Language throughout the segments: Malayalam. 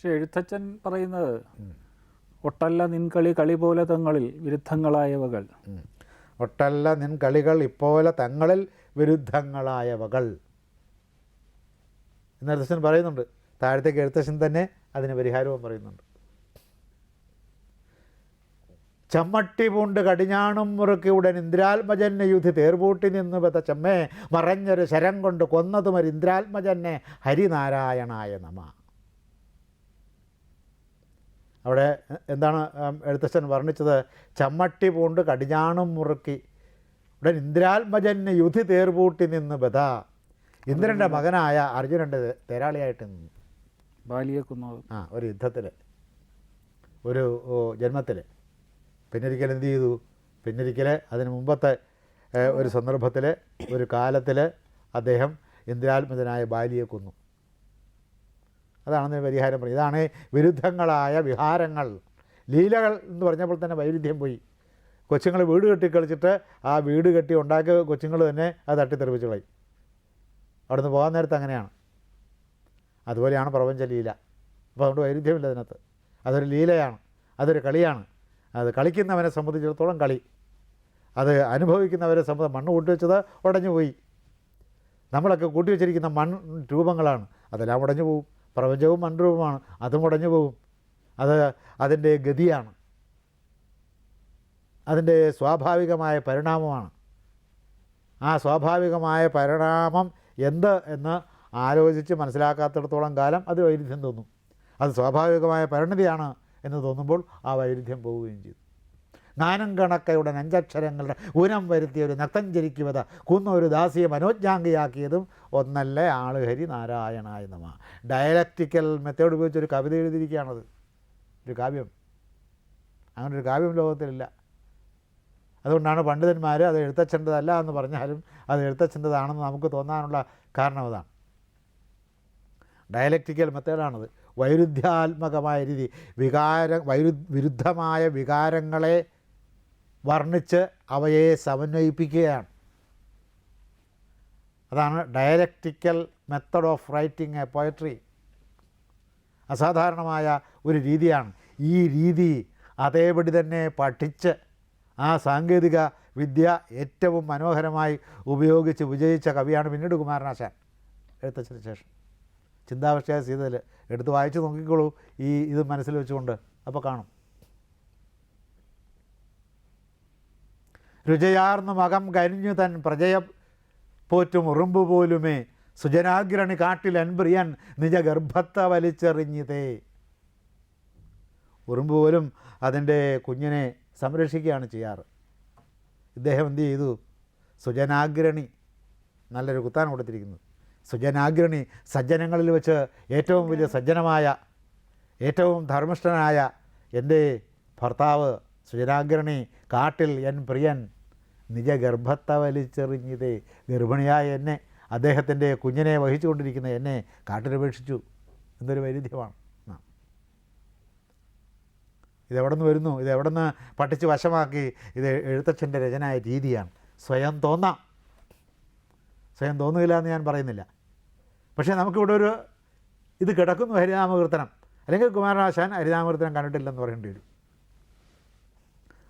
പക്ഷെ എഴുത്തച്ഛൻ പറയുന്നത് ഒട്ടല്ല നിൻകളി കളി പോലെ തങ്ങളിൽ വിരുദ്ധങ്ങളായവകൾ. ഒട്ടല്ല നിൻകളികൾ ഇപ്പോലെ തങ്ങളിൽ വിരുദ്ധങ്ങളായവകൾ. എന്ന് എഴുത്തച്ഛൻ പറയുന്നുണ്ട്. താഴത്തേക്ക് എഴുത്തച്ഛൻ തന്നെ അതിന് പരിഹാരവും പറയുന്നുണ്ട്. ചമ്മട്ടി പൂണ്ട് കടിഞ്ഞാണും മുറുക്കി ഉടൻ ഇന്ദ്രാത്മജന്നെ യുധി തേർപൂട്ടി നിന്നു വെത്ത ചമ്മേ മറഞ്ഞൊരു ശരം കൊണ്ട് കൊന്നതുമൊരു ഇന്ദ്രാത്മജന്നെ ഹരിനാരായണായ നമ. അവിടെ എന്താണ് എഴുത്തച്ഛൻ വർണിച്ചത്? ചമ്മട്ടി പൂണ്ട് കടിഞ്ഞാണും മുറുക്കി. ഉടൻ ഇന്ദ്രാത്മജന് യുധി തേർപൂട്ടി നിന്ന് ബദ. ഇന്ദ്രന്റെ മകനായ അർജുനന്റെ തേരാളിയായിട്ട് നിന്നു. ബാലിയെ കൊന്നത് ആ ഒരു യുദ്ധത്തിൽ ഒരു ജന്മത്തിൽ പിന്നൊരിക്കൽ എന്ത് ചെയ്തു? പിന്നൊരിക്കൽ അതിന് മുമ്പത്തെ ഒരു സന്ദർഭത്തിൽ ഒരു കാലത്തിൽ അദ്ദേഹം ഇന്ദ്രാത്മജനായ ബാലിയെ കൊന്നു. അതാണ് പരിഹാരം പറയുന്നത് ഇതാണ് വിരുദ്ധങ്ങളായ വിഹാരങ്ങൾ. ലീലകൾ എന്ന് പറഞ്ഞപ്പോൾ തന്നെ വൈരുദ്ധ്യം പോയി. കൊച്ചുങ്ങൾ വീട് കെട്ടി കളിച്ചിട്ട് ആ വീട് കെട്ടി ഉണ്ടാക്കിയ കൊച്ചുങ്ങൾ തന്നെ അത് തട്ടിത്തെറിപ്പിച്ച് കളയും. അവിടുന്ന് പോകാൻ നേരത്ത് അങ്ങനെയാണ്. അതുപോലെയാണ് പ്രപഞ്ച ലീല. അപ്പോൾ അതുകൊണ്ട് വൈരുദ്ധ്യമില്ല അതിനകത്ത്. അതൊരു ലീലയാണ്. അതൊരു കളിയാണ്. അത് കളിക്കുന്നവനെ സംബന്ധിച്ചിടത്തോളം കളി. അത് അനുഭവിക്കുന്നവരെ സംബന്ധം മണ്ണ് കൂട്ടിവെച്ചത് ഉടഞ്ഞു പോയി. നമ്മളൊക്കെ കൂട്ടിവെച്ചിരിക്കുന്ന മൺ രൂപങ്ങളാണ്. അതെല്ലാം ഉടഞ്ഞു പോകും പ്രപഞ്ചവും മൺരൂപമാണ്. അത് ഉടഞ്ഞു പോകും. അത് അതിന്റെ ഗതിയാണ്. അതിന്റെ സ്വാഭാവികമായ പരിണാമമാണ്. ആ സ്വാഭാവികമായ പരിണാമം എന്ത് എന്ന് ആലോചിച്ച് മനസ്സിലാക്കാത്തിടത്തോളം കാലം അത് വൈരുദ്ധ്യം തോന്നും. അത് സ്വാഭാവികമായ പരിണതിയാണ് എന്ന് തോന്നുമ്പോൾ ആ വൈരുദ്ധ്യം പോവുകയും ചെയ്തു ജ്ഞാനം കണക്കയുടെ അഞ്ചക്ഷരങ്ങളുടെ ഊനം വരുത്തിയ ഒരു നക്തഞ്ചരിക്കുവത കുന്ന ഒരു ദാസിയെ മനോജ്ഞാംഗിയാക്കിയതും ഒന്നല്ലേ ആളുഹരി നാരായണായ നമ ഡയലക്റ്റിക്കൽ മെത്തേഡ് ഉപയോഗിച്ച് ഒരു കവിത എഴുതിയിരിക്കുകയാണത്. ഒരു കാവ്യം. അങ്ങനെ ഒരു കാവ്യം ലോകത്തിലില്ല. അതുകൊണ്ടാണ് പണ്ഡിതന്മാർ അത് എഴുത്തച്ഛന്റെതല്ല എന്ന് പറഞ്ഞാലും അത് എഴുത്തച്ഛന്റെതാണെന്ന് നമുക്ക് തോന്നാനുള്ള കാരണം അതാണ്. ഡയലക്റ്റിക്കൽ മെത്തേഡാണത് വൈരുദ്ധ്യാത്മകമായ രീതി വികാര വൈരു വിരുദ്ധമായ വികാരങ്ങളെ വർണിച്ച് അവയെ സമന്വയിപ്പിക്കുകയാണ്. അതാണ് dialectical method of writing a poetry അസാധാരണമായ ഒരു രീതിയാണ്. ഈ രീതി അതേപടി തന്നെ പഠിച്ച് ആ സാങ്കേതിക വിദ്യ ഏറ്റവും മനോഹരമായി ഉപയോഗിച്ച് വിജയിച്ച കവിയാണ് പിന്നീട് കുമാരനാശാൻ. എഴുത്തച്ഛന് ശേഷം. ചിന്താവിഷയ സീതയിൽ എടുത്ത് വായിച്ച് നോക്കിക്കോളൂ. ഈ ഇത് മനസ്സിൽ വെച്ചുകൊണ്ട്. അപ്പോൾ കാണും. രുചയാർന്നു മകം കരിഞ്ഞു തൻ പ്രജയ പോറ്റും ഉറുമ്പ് പോലുമേ. സുജനാഗ്രണി കാട്ടിൽ അൻപ്രിയൻ നിജ ഗർഭത്ത വലിച്ചെറിഞ്ഞതേ. ഉറുമ്പ് പോലും അതിന്റെ കുഞ്ഞിനെ സംരക്ഷിക്കുകയാണ് ചെയ്യാറ്. ഇദ്ദേഹം എന്ത് ചെയ്തു? സുജനാഗ്രണി നല്ലൊരു കുത്താൻ കൊടുത്തിരിക്കുന്നത് സുജനാഗ്രണി സജ്ജനങ്ങളിൽ വെച്ച് ഏറ്റവും വലിയ സജ്ജനമായ ഏറ്റവും ധർമ്മിഷ്ഠനായ എന്റെ ഭർത്താവ് സുജനാഗ്രണി കാട്ടിൽ എൻ പ്രിയൻ നിജഗർഭത്ത വലിച്ചെറിഞ്ഞത് ഗർഭിണിയായ എന്നെ അദ്ദേഹത്തിന്റെ കുഞ്ഞിനെ വഹിച്ചുകൊണ്ടിരിക്കുന്ന എന്നെ കാട്ടിലുപേക്ഷിച്ചു. എന്നൊരു വൈരുദ്ധ്യമാണ്. ഇതെവിടെ നിന്ന് വരുന്നു? ഇതെവിടെ നിന്ന് പഠിച്ച് വശമാക്കി? ഇത് എഴുത്തച്ഛന്റെ രചനായ രീതിയാണ്. സ്വയം തോന്നാം. സ്വയം തോന്നുകയില്ല എന്ന് ഞാൻ പറയുന്നില്ല. പക്ഷേ നമുക്കിവിടെ ഒരു ഇത് കിടക്കുന്നു ഹരിനാമകീർത്തനം. അല്ലെങ്കിൽ കുമാരനാശാൻ ഹരിനാമകീർത്തനം കണ്ടിട്ടില്ലെന്ന് പറയേണ്ടി വരും.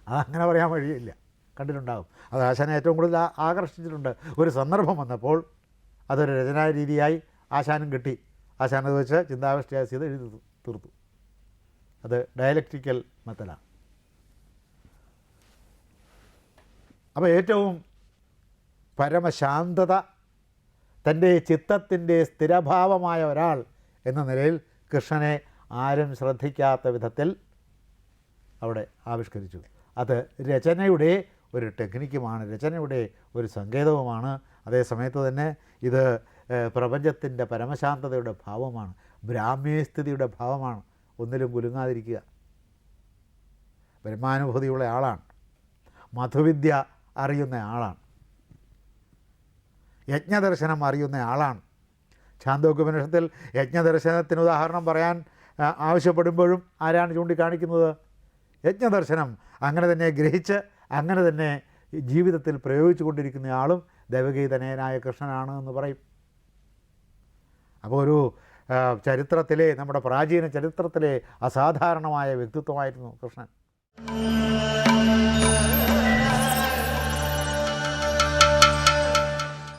അതങ്ങനെ പറയാൻ വഴിയില്ല. കണ്ടിട്ടുണ്ടാകും അത് ആശാനെ ഏറ്റവും കൂടുതൽ ആകർഷിച്ചിട്ടുണ്ട്. ഒരു സന്ദർഭം വന്നപ്പോൾ അതൊരു രചനാ രീതിയായി ആശാനും കിട്ടി. ആശാൻ വെച്ച് ചിന്താവിഷ്ടയായ ചെയ്ത് എഴുതി തീർത്തു- അത് ഡയലക്റ്റിക്കൽ മെത്തഡാണ് അപ്പോൾ ഏറ്റവും പരമശാന്തത തന്റെ ചിത്തത്തിന്റെ സ്ഥിരഭാവമായ ഒരാൾ എന്ന നിലയിൽ കൃഷ്ണനെ ആരും ശ്രദ്ധിക്കാത്ത വിധത്തിൽ അവിടെ ആവിഷ്കരിച്ചു. അത് രചനയുടെ ഒരു ടെക്നിക്കുമാണ് രചനയുടെ ഒരു സങ്കേതവുമാണ്. അതേ സമയത്ത് തന്നെ ഇത് പ്രപഞ്ചത്തിന്റെ പരമശാന്തതയുടെ ഭാവമാണ് ബ്രാഹ്മ്യസ്ഥിതിയുടെ ഭാവമാണ്. ഒന്നിലും കുലുങ്ങാതിരിക്കുക. ബ്രഹ്മാനുഭൂതിയുള്ള ആളാണ്. മധുവിദ്യ അറിയുന്ന ആളാണ്. യജ്ഞദർശനം അറിയുന്ന ആളാണ്. ശാന്തോക്കുപനിഷത്തിൽ യജ്ഞദർശനത്തിന് ഉദാഹരണം പറയാൻ ആവശ്യപ്പെടുമ്പോഴും ആരാണ് ചൂണ്ടിക്കാണിക്കുന്നത്? യജ്ഞദർശനം അങ്ങനെ തന്നെ ഗ്രഹിച്ച് അങ്ങനെ തന്നെ ജീവിതത്തിൽ പ്രയോഗിച്ചു കൊണ്ടിരിക്കുന്ന ആളും ദേവഗീതനേനായ കൃഷ്ണനാണ് എന്ന് പറയും. അപ്പോൾ ഒരു ചരിത്രത്തിലെ നമ്മുടെ പ്രാചീന ചരിത്രത്തിലെ അസാധാരണമായ വ്യക്തിത്വമായിരുന്നു കൃഷ്ണൻ.